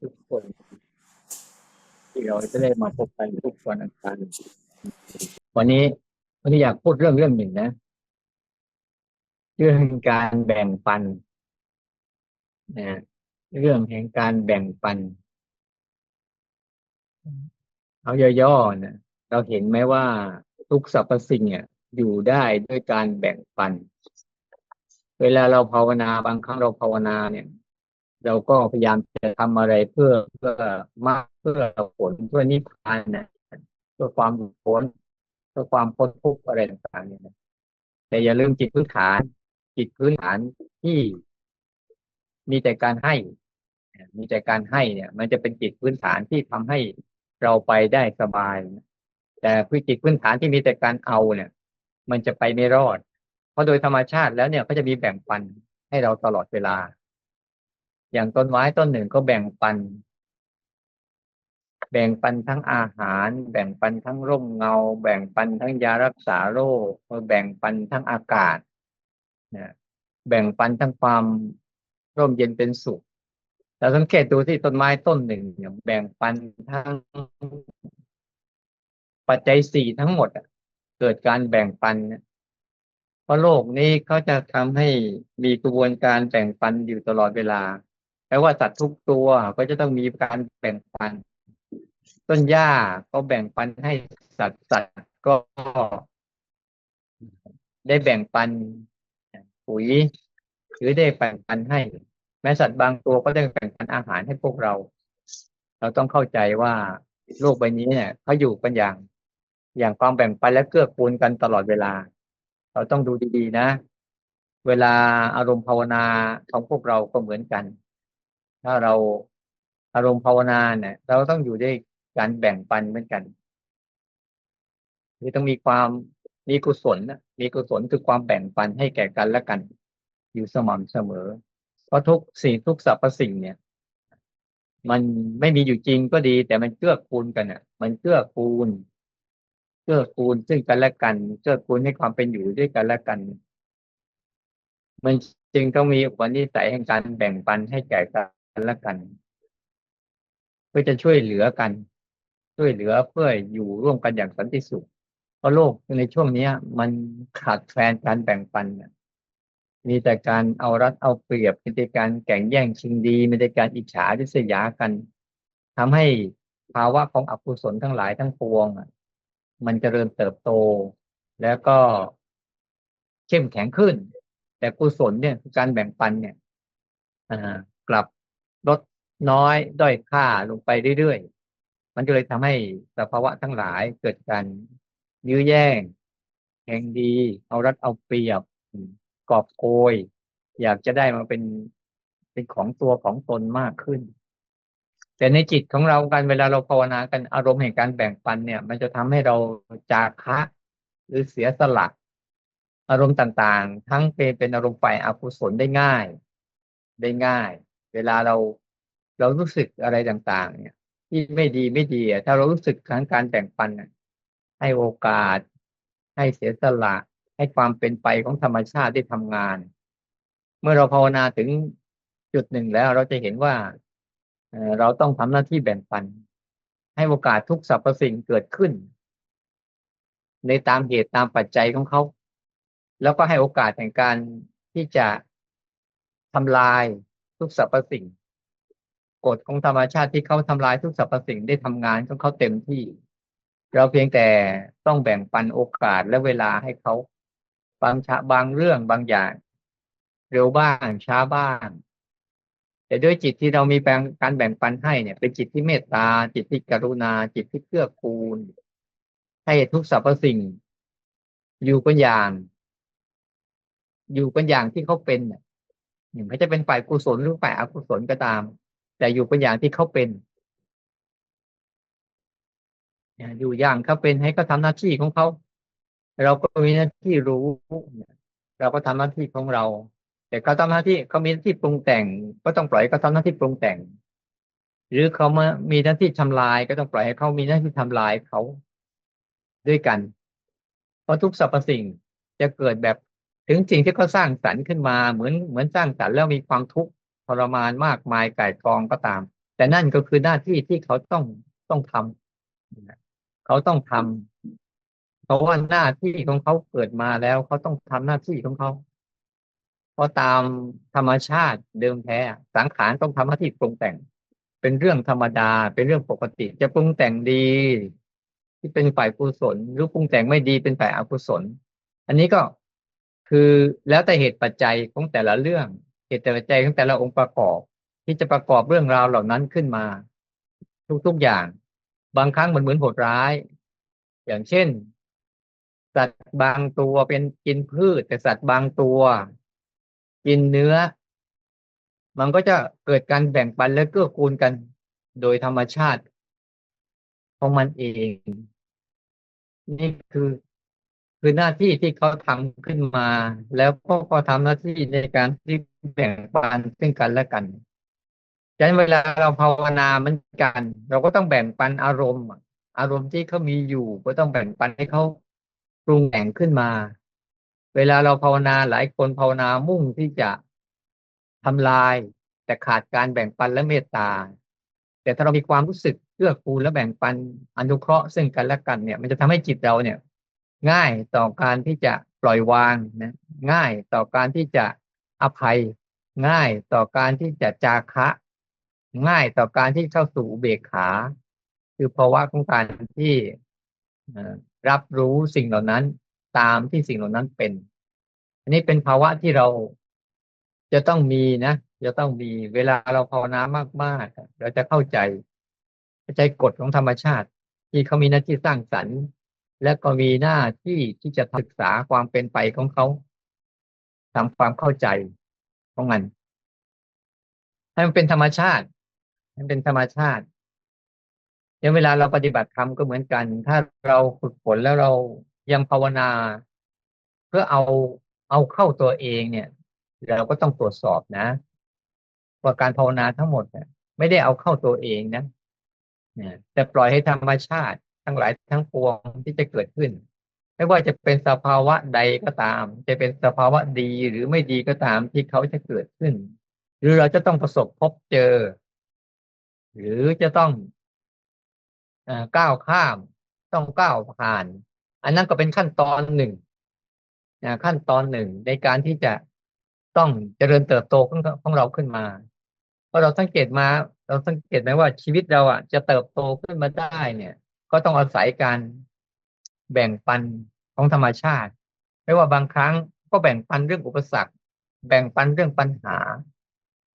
ทุกคนที่เราจะได้มาพบกันทุกวันอังคารวันนี้วันนี้อยากพูดเรื่องเรื่องหนึ่งนะ เรื่องการแบ่งปันนะเรื่องแห่งการแบ่งปัน เอาย่อๆนะเราเห็นไหมว่าทุกสรรพสิ่งเนี่ยอยู่ได้ด้วยการแบ่งปัน เวลาเราภาวนาบางครั้งเราภาวนาเนี่ย เราก็พยายามจะทำอะไรเพื่อเพื่อมากเพื่อผลเพื่อนิพพานนะเพื่อความหลุดพ้นเพื่อความพ้นทุกข์อะไรต่างๆเนี่ยนะแต่อย่าลืมจิตพื้นฐาน จิตพื้นฐานที่มีแต่การให้ มีแต่การให้เนี่ย มันจะเป็นจิตพื้นฐานที่ทำให้เราไปได้สบาย แต่พื้นจิตพื้นฐานที่มีแต่การเอาเนี่ย มันจะไปไม่รอด เพราะโดยธรรมชาติแล้วเนี่ยก็จะมีแบ่งปันให้เราตลอดเวลา อย่างต้นไม้ต้นหนึ่งก็แบ่งปัน แบ่งปันทั้งอาหาร แบ่งปันทั้งร่มเงา แบ่งปันทั้งยารักษาโรคแบ่งปันทั้งอากาศนะแบ่งปันทั้งความร่มเย็นเป็นสุขเราสังเกตดูที่ต้นไม้ต้นหนึ่งเนี่ยแบ่งปันทั้งปัจจัยสี่ทั้งหมดเกิดการแบ่งปันเนี่ยเพราะโลกนี้เขาจะทำให้มีกระบวนการแบ่งปันอยู่ตลอดเวลา แปลว่าสัตว์ทุกตัวก็จะต้องมีการแบ่งปัน ต้นหญ้าก็แบ่งปันให้สัตว์สัตว์ก็ได้แบ่งปันปุ๋ยหรือได้แบ่งปันให้ แม้สัตว์บางตัวก็ได้แบ่งปันอาหารให้พวกเรา เราต้องเข้าใจว่าโลกใบนี้เนี่ยเขาอยู่กันอย่าง อย่างความแบ่งปันและเกื้อกูลกันตลอดเวลา เราต้องดูดีๆนะ เวลาอารมณ์ภาวนาของพวกเราก็เหมือนกัน ถ้าเราอารมณ์ภาวนาเนี่ยเราต้องอยู่ด้วยการแบ่งปันเหมือนกันคือต้องมีความมีกุศลนะมีกุศลคือความแบ่งปันให้แก่กันและกัน อยู่สม่ำเสมอ เพราะทุกสิ่งทุกสรรพสิ่งเนี่ย มันไม่มีอยู่จริงก็ดี แต่มันเกื้อกูลกันอะ มันเกื้อกูลเกื้อกูลซึ่งกันและกันเกื้อกูลให้ความเป็นอยู่ด้วยกันและกัน มันจึงต้องมีอุปนิสัยแห่งการแบ่งปันให้แก่กัน และกัน เพื่อจะช่วยเหลือกัน ช่วยเหลือเพื่ออยู่ร่วมกันอย่างสันติสุข เพราะโลกในช่วงนี้มันขาดแคลนการแบ่งปันมีแต่การเอารัดเอาเปรียบมีแต่การแข่งแย่งชิงดีมีแต่การอิจฉาริษยากันทำให้ภาวะของอกุศลทั้งหลายทั้งปวงมันจเจริญเติบโต แล้วก็เข้มแข็งขึ้น แต่กุศลเนี่ยการแบ่งปันเนี่ยกลับ ลดน้อยด้อยค่าลงไปเรื่อยๆ มันก็เลยทำให้สภาวะทั้งหลายเกิดการยื้อแย่งแข่งดี เอารัดเอาเปรียบกอบโกย อยากจะได้มาเป็นเป็นของตัวของตนมากขึ้น แต่ในจิตของเรากันเวลาเราภาวนากันอารมณ์แห่งการแบ่งปันเนี่ย มันจะทำให้เราจาคะหรือเสียสละอารมณ์ต่างๆ ทั้งเป็นเป็นอารมณ์ฝ่ายอกุศลได้ง่าย ได้ง่าย เวลาเราเรารู้สึกอะไรต่างๆ เนี่ย ที่ไม่ดีไม่ดีถ้าเรารู้สึกครั้งการแบ่งปันให้โอกาส ให้เสียสละ ให้ความเป็นไปของธรรมชาติได้ทำงาน เมื่อเราภาวนาถึงจุดหนึ่งแล้วเราจะเห็นว่าเราต้องทำหน้าที่แบ่งปัน ให้โอกาสทุกสรรพสิ่งเกิดขึ้น ในตามเหตุตามปัจจัยของเขา แล้วก็ให้โอกาสแห่งการที่จะทำลาย ทุกสรรพสิ่ง กฎของธรรมชาติที่เขาทำลายทุกสรรพสิ่งได้ทำงานของเขาเต็มที่ เราเพียงแต่ต้องแบ่งปันโอกาสและเวลาให้เขาบางชาบางเรื่องบางอย่าง เร็วบ้างช้าบ้างแต่ด้วยจิตที่เรามีแบ่งการแบ่งปันให้เนี่ย เป็นจิตที่เมตตา จิตที่กรุณา จิตที่เกื้อกูล ให้ทุกสรรพสิ่ง อยู่กันอย่าง อยู่กันอย่างที่เขาเป็น เนี่ยไม่จะเป็นฝ่ายกุศลหรือฝ่ายอกุศลก็ตาม แต่อยู่เป็นอย่างที่เขาเป็นอยู่อย่างเขาเป็นให้เขาทาหน้าที่ของเขาเราก็มีหน้าที่รู้ เราก็ทำหน้าที่ของเรา แต่เขาทำหน้าที่เขามีหน้าที่ปรุงแต่ง ก็ต้องปล่อยเขาทำหน้าที่ปรุงแต่ง หรือเขามามีหน้าที่ทำลาย ก็ต้องปล่อยให้เขามีหน้าที่ทำลายเขาด้วยกัน เพราะทุกสรรพสิ่งจะเกิดแบบ ถึงสิ่งที่เขาสร้างสรรค์ขึ้นมาเหมือนเหมือนสร้างสรรค์แล้วมีความทุกข์ทรมานมากมายไก่กองก็ตาม แต่นั่นก็คือหน้าที่ที่เขาต้องต้องทำเขาต้องทำเพราะว่าหน้าที่ของเขาเกิดมาแล้วเขาต้องทำหน้าที่ของเขาเพราะตามธรรมชาติเดิมแท้ สังขารต้องทำหน้าที่ปรุงแต่ง เป็นเรื่องธรรมดา เป็นเรื่องปกติ จะปรุงแต่งดี ที่เป็นฝ่ายกุศลหรือปรุงแต่งไม่ดีเป็นฝ่ายอกุศล อันนี้ก็ คือแล้วแต่เหตุปัจจัยของแต่ละเรื่อง เหตุปัจจัยของแต่ละองค์ประกอบ ที่จะประกอบเรื่องราวเหล่านั้นขึ้นมา ทุกๆอย่าง บางครั้งมันเหมือนโหดร้าย อย่างเช่น สัตว์บางตัวเป็นกินพืช แต่สัตว์บางตัว กินเนื้อ มันก็จะเกิดการแบ่งปันและเกื้อกูลกัน โดยธรรมชาติของมันเอง นี่คือ คือหน้าที่ที่เขาทำขึ้นมา แล้วก็ก็ทำหน้าที่ในการที่แบ่งปันซึ่งกันและกันฉะนั้นเวลาเราภาวนาเหมือนกัน เราก็ต้องแบ่งปันอารมณ์ อารมณ์ที่เขามีอยู่ก็ต้องแบ่งปันให้เขาปรุงแต่งขึ้นมา เวลาเราภาวนาหลายคนภาวนามุ่งที่จะทำลาย แต่ขาดการแบ่งปันและเมตตา แต่ถ้าเรามีความรู้สึกเกื้อกูลและแบ่งปันอนุเคราะห์ซึ่งกันและกันเนี่ย มันจะทำให้จิตเราเนี่ย ง่ายต่อการที่จะปล่อยวางนะง่ายต่อการที่จะอภัย ง่ายต่อการที่จะจาคะ ง่ายต่อการที่เข้าสู่เบกขา คือภาวะของการที่รับรู้สิ่งเหล่านั้นตามที่สิ่งเหล่านั้นเป็น อันนี้เป็นภาวะที่เราจะต้องมีนะจะต้องมีเวลาเราภาวนามากๆ เราจะเข้าใจเข้าใจกฎของธรรมชาติ ที่เขามีหน้าที่สร้างสรรค์ และก็มีหน้าที่ที่จะศึกษาความเป็นไปของเขาทำความเข้าใจของมันให้มันเป็นธรรมชาติให้มันเป็นธรรมชาติอย่างเวลาเราปฏิบัติธรรมก็เหมือนกัน ถ้าเราฝึกฝนแล้วเรายังภาวนา เพื่อเอาเอาเข้าตัวเองเนี่ย เราก็ต้องตรวจสอบนะ ว่าการภาวนาทั้งหมดเนี่ยไม่ได้เอาเข้าตัวเองนะแต่ปล่อยให้ธรรมชาติ ทั้งหลายทั้งปวงที่จะเกิดขึ้น ไม่ว่าจะเป็นสภาวะใดก็ตาม จะเป็นสภาวะดีหรือไม่ดีก็ตามที่เขาจะเกิดขึ้น หรือเราจะต้องประสบพบเจอ หรือจะต้องก้าวข้ามต้องก้าวผ่าน อันนั้นก็เป็นขั้นตอนหนึ่งขั้นตอนหนึ่งในการที่จะต้องเจริญเติบโตของของเราขึ้นมาเพราะเราสังเกตมา เราสังเกตไหมว่าชีวิตเราอะจะเติบโตขึ้นมาได้เนี่ย ก็ต้องอาศัยการแบ่งปันของธรรมชาติ ไม่ว่าบางครั้งก็แบ่งปันเรื่องอุปสรรค แบ่งปันเรื่องปัญหา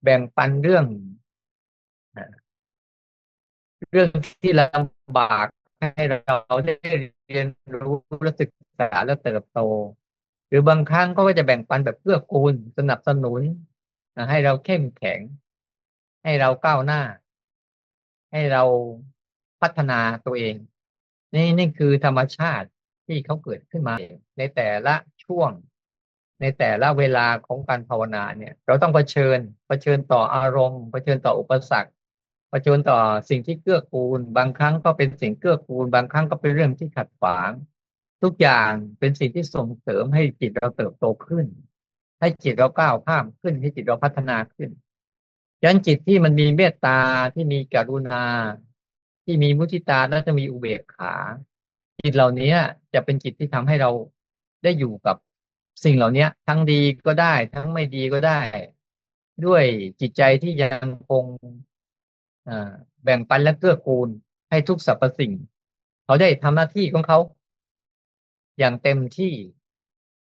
แบ่งปันเรื่อง เรื่องที่ลำบากให้เราได้เรียนรู้และศึกษาและเติบโต หรือบางครั้งก็จะแบ่งปันแบบเพื่อกูลสนับสนุน ให้เราเข้มแข็ง ให้เราก้าวหน้า ให้เรา พัฒนาตัวเอง นี่นี่คือธรรมชาติที่เขาเกิดขึ้นมา ในแต่ละช่วง ในแต่ละเวลาของการภาวนาเนี่ย เราต้องเผชิญเผชิญต่ออารมณ์เผชิญต่ออุปสรรคเผชิญต่อสิ่งที่เกื้อกูล บางครั้งก็เป็นสิ่งเกื้อกูล บางครั้งก็เป็นเรื่องที่ขัดขวาง ทุกอย่างเป็นสิ่งที่ส่งเสริมให้จิตเราเติบโตขึ้น ให้จิตเราก้าวข้ามขึ้นให้จิตเราพัฒนาขึ้นยันจิตที่มันมีเมตตาที่มีกรุณา ที่มีมุทิตาและจะมีอุเบกขา จิตเหล่านี้จะเป็นจิตที่ทำให้เราได้อยู่กับสิ่งเหล่านี้ทั้งดีก็ได้ ทั้งไม่ดีก็ได้ ด้วยจิตใจที่ยังคงแบ่งปันและเกื้อกูลให้ทุกสรรพสิ่ง เขาได้ทำหน้าที่ของเขา อย่างเต็มที่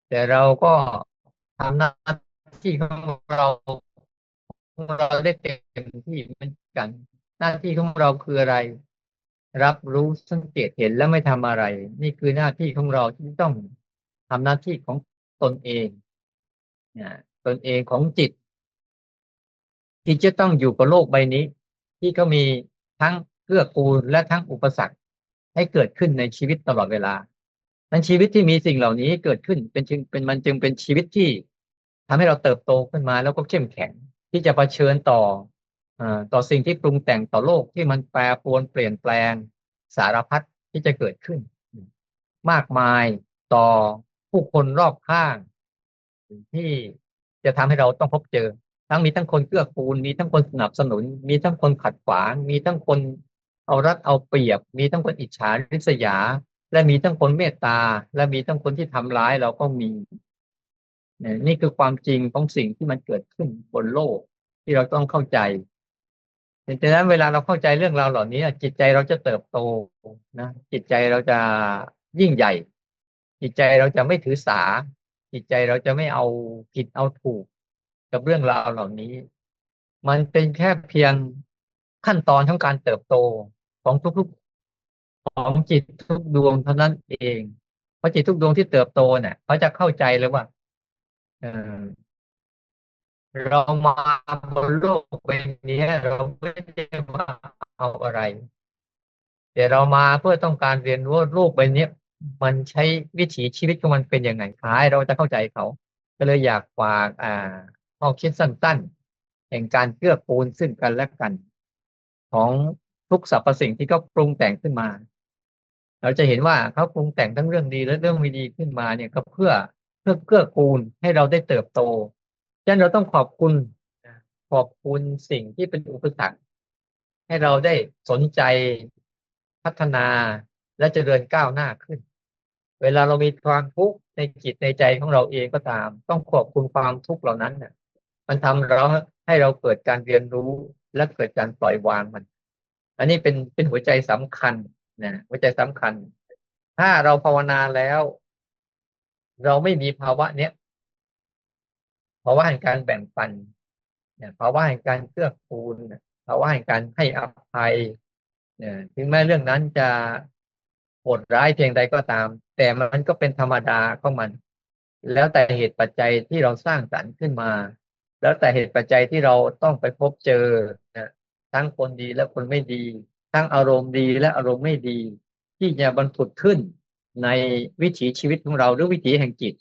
แต่เราก็ทำหน้าที่ของเราของเราได้เต็มที่เหมือนกัน หน้าที่ของเราคืออะไร รับรู้สังเกตเห็นแล้วไม่ทำอะไร นี่คือหน้าที่ของเราที่ต้องทำหน้าที่ของตนเองนะตนเองของจิต ที่จะต้องอยู่กับโลกใบนี้ ที่เขามีทั้งเกื้อกูลและทั้งอุปสรรค ให้เกิดขึ้นในชีวิตตลอดเวลานั้นชีวิตที่มีสิ่งเหล่านี้เกิดขึ้นเป็นจึงเป็นมันจึงเป็นชีวิตที่ทำให้เราเติบโตขึ้นมาแล้วก็เข้มแข็งที่จะะเผชิญต่อ ต่อสิ่งที่ปรุงแต่งต่อโลกที่มันแปรปรวนเปลี่ยนแปลงสารพัดที่จะเกิดขึ้น มากมายต่อผู้คนรอบข้างที่จะทำให้เราต้องพบเจอ ทั้งมีทั้งคนเกื้อกูล มีทั้งคนสนับสนุน มีทั้งคนขัดขวาง มีทั้งคนเอารัดเอาเปรียบ มีทั้งคนอิจฉาริษยา และมีทั้งคนเมตตา และมีทั้งคนที่ทำร้ายเราก็มีนี่คือความจริงของสิ่งที่มันเกิดขึ้นบนโลกที่เราต้องเข้าใจ ดังนั้นเวลาเราเข้าใจเรื่องราวเหล่านี้จิตใจเราจะเติบโตนะจิตใจเราจะยิ่งใหญ่ จิตใจเราจะไม่ถือสา จิตใจเราจะไม่เอาผิดเอาถูก กับเรื่องราวเหล่านี้ มันเป็นแค่เพียงขั้นตอนของการเติบโตของทุกๆของจิตทุกดวงเท่านั้นเอง เพราะจิตทุกดวงที่เติบโตเนี่ยเขาจะเข้าใจเลยว่า เรามาบนโลกใบนี้เราไม่ได้ว่าเอาอะไร แต่เรามาเพื่อต้องการเรียนรู้โลกใบนี้มันใช้วิถีชีวิตของมันเป็นยังไงท้ายเราจะเข้าใจเขา ก็เลยอยากฝากอ่าข้อคิดสั้นๆแห่งการเกื้อกูลซึ่งกันและกัน ของทุกสรรพสิ่งที่เขาปรุงแต่งขึ้นมา เราจะเห็นว่าเขาปรุงแต่งทั้งเรื่องดีและเรื่องไม่ดีขึ้นมาเนี่ยก็เพื่อเพื่อเกื้อกูลให้เราได้เติบโต ฉะนั้นเราต้องขอบคุณขอบคุณสิ่งที่เป็นอุปสรรคให้เราได้สนใจพัฒนาและเจริญก้าวหน้าขึ้น เวลาเรามีความทุกข์ในจิตในใจของเราเองก็ตาม ต้องขอบคุณความทุกข์เหล่านั้นเนี่ยมันทำเราให้เราเกิดการเรียนรู้และเกิดการปล่อยวางมัน อันนี้เป็นเป็นหัวใจสำคัญนะหัวใจสำคัญ ถ้าเราภาวนาแล้ว เราไม่มีภาวะเนี้ย ภาวะแห่งการแบ่งปันเนี่ยภาวะแห่งการเกื้อกูลภาวะแห่งการให้อภัยเนี่ยถึงแม้เรื่องนั้นจะโหดร้ายเพียงใดก็ตาม แต่มันก็เป็นธรรมดาของมัน แล้วแต่เหตุปัจจัยที่เราสร้างสรรค์ขึ้นมา แล้วแต่เหตุปัจจัยที่เราต้องไปพบเจอนะทั้งคนดีและคนไม่ดี ทั้งอารมณ์ดีและอารมณ์ไม่ดี ที่จะบรรทุดขึ้นในวิถีชีวิตของเราหรือวิถีแห่งจิต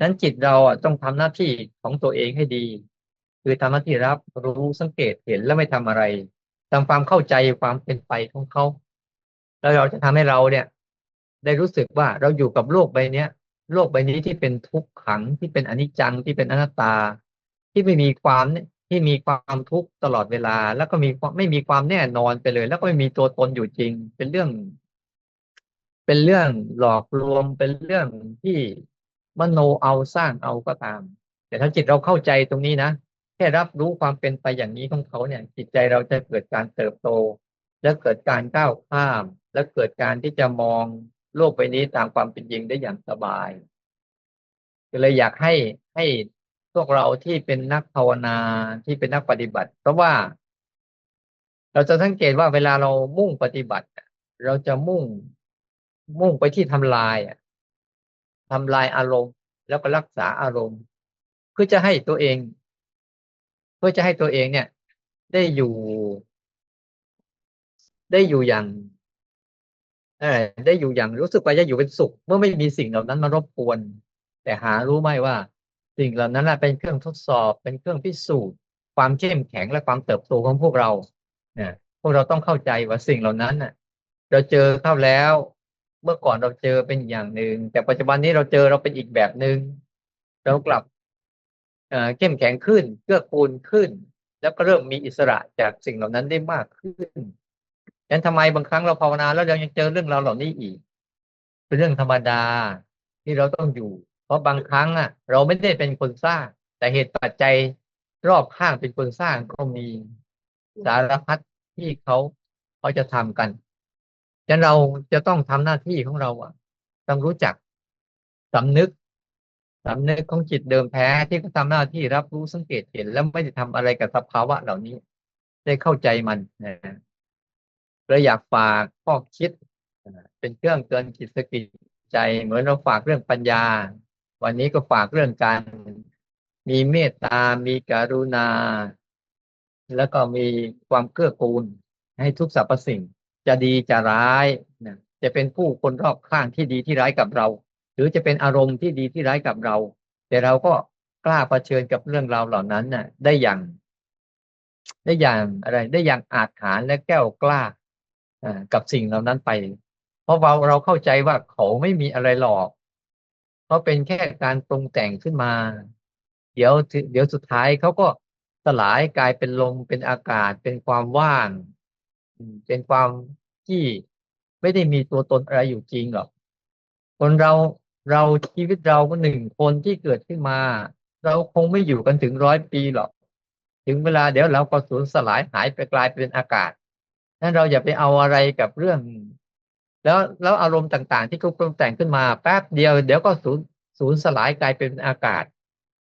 นั้นจิตเราอะต้องทำหน้าที่ของตัวเองให้ดี คือทำหน้าที่รับรู้สังเกตเห็นแล้วไม่ทำอะไรทำความเข้าใจความเป็นไปของเขาแล้วเราจะทำให้เราเนี่ย ได้รู้สึกว่าเราอยู่กับโลกใบเนี้ยโลกใบนี้ที่เป็นทุกขังที่เป็นอนิจจังที่เป็นอนัตตา ที่ไม่มีความที่มีความทุกข์ตลอดเวลา แล้วก็มีไม่มีความแน่นอนไปเลย แล้วก็ไม่มีตัวตนอยู่จริง เป็นเรื่อง เป็นเรื่องหลอกลวงเป็นเรื่องที่ มโนเอาสร้างเอาก็ตาม แต่ถ้าจิตเราเข้าใจตรงนี้นะแค่รับรู้ความเป็นไปอย่างนี้ของเขาเนี่ย จิตใจเราจะเกิดการเติบโต และเกิดการก้าวข้าม และเกิดการที่จะมองโลกใบนี้ตามความเป็นจริงได้อย่างสบายก็เลยอยากให้ให้พวกเราที่เป็นนักภาวนาที่เป็นนักปฏิบัติ เพราะว่า เราจะสังเกตว่าเวลาเรามุ่งปฏิบัติ เราจะมุ่งมุ่งไปที่ทำลาย ทำลายอารมณ์ แล้วก็รักษาอารมณ์ เพื่อจะให้ตัวเอง เพื่อจะให้ตัวเองเนี่ย ได้อยู่ ได้อยู่อย่างได้อยู่อย่างรู้สึกว่าจะอยู่เป็นสุข เมื่อไม่มีสิ่งเหล่านั้นมารบกวน แต่หารู้ไหมว่า สิ่งเหล่านั้นเป็นเครื่องทดสอบ เป็นเครื่องพิสูจน์ ความเข้มแข็งและความเติบโตของพวกเราเนี่ยพวกเราต้องเข้าใจว่าสิ่งเหล่านั้นน่ะเราเจอเข้าแล้ว เมื่อก่อนเราเจอเป็นอย่างหนึ่งแต่ปัจจุบันนี้เราเจอเราเป็นอีกแบบหนึ่งเรากลับเข้มแข็งขึ้นเกื้อกูลขึ้น แล้วก็เริ่มมีอิสระจากสิ่งเหล่านั้นได้มากขึ้นยันทำไมบางครั้งเราภาวนาแล้วเรายังเจอเรื่องราวเหล่านี้อีก เป็นเรื่องธรรมดาที่เราต้องอยู่ เพราะบางครั้งอะ เราไม่ได้เป็นคนสร้าง แต่เหตุปัจจัยรอบข้างเป็นคนสร้างก็มีสารพัดที่เขาเขาจะทำกัน ฉะนั้นเราจะต้องทำหน้าที่ของเราอะ ต้องรู้จักสำนึกสำนึกของจิตเดิมแท้ที่เขาทำหน้าที่รับรู้สังเกตเห็น แล้วไม่ได้ทำอะไรกับสภาวะเหล่านี้ ได้เข้าใจมันนะเลยอยากฝากข้อคิดเป็นเครื่องเตือนจิตสกิจใจ เหมือนเราฝากเรื่องปัญญา วันนี้ก็ฝากเรื่องการ มีเมตตา มีกรุณา แล้วก็มีความเกื้อกูลให้ทุกสรรพสิ่ง จะดีจะร้ายนะจะเป็นผู้คนรอบข้างที่ดีที่ร้ายกับเรา หรือจะเป็นอารมณ์ที่ดีที่ร้ายกับเรา แต่เราก็กล้าเผชิญกับเรื่องราวเหล่านั้นน่ะ ได้อย่าง ได้อย่างอะไร ได้อย่างอาจฐานและแก้วกล้ากับสิ่งเหล่านั้นไป เพราะเราเราเข้าใจว่าเขาไม่มีอะไรหลอกเขาเป็นแค่การปรุงแต่งขึ้นมา เดี๋ยวเดี๋ยวสุดท้ายเขาก็สลายกลายเป็นลมเป็นอากาศเป็นความว่าง เป็นความที่ไม่ได้มีตัวตนอะไรอยู่จริงหรอก คนเราเราชีวิตเราก็หนึ่งคนที่เกิดขึ้นมา เราคงไม่อยู่กันถึงร้อยปีหรอก ถึงเวลาเดี๋ยวเราก็สูญสลายหายไปกลายเป็นอากาศนั้นเราอย่าไปเอาอะไรกับเรื่อง แล้วแล้วอารมณ์ต่าง ๆ ที่เขาปรุงแต่งขึ้นมาแป๊บเดียวเดี๋ยวก็สูญสูญสลายกลายเป็นอากาศ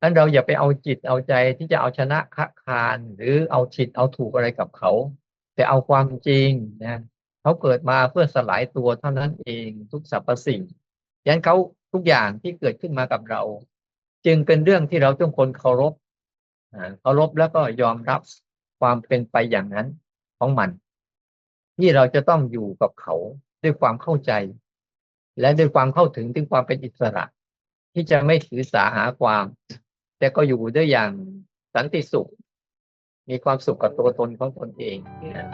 นั้นเราอย่าไปเอาจิตเอาใจที่จะเอาชนะคะคาน หรือเอาผิดเอาถูกอะไรกับเขา แต่เอาความจริงนะเขาเกิดมาเพื่อสลายตัวเท่านั้นเองทุกสรรพสิ่งยันเขาทุกอย่างที่เกิดขึ้นมากับเรา จึงเป็นเรื่องที่เราต้องคนเคารพเคารพแล้วก็ยอมรับความเป็นไปอย่างนั้นของมัน ที่เราจะต้องอยู่กับเขาด้วยความเข้าใจ และด้วยความเข้าถึงถึงความเป็นอิสระ ที่จะไม่ถือสาหาความ แต่ก็อยู่ด้วยอย่างสันติสุข มีความสุขกับตัวตนของตนเองนะ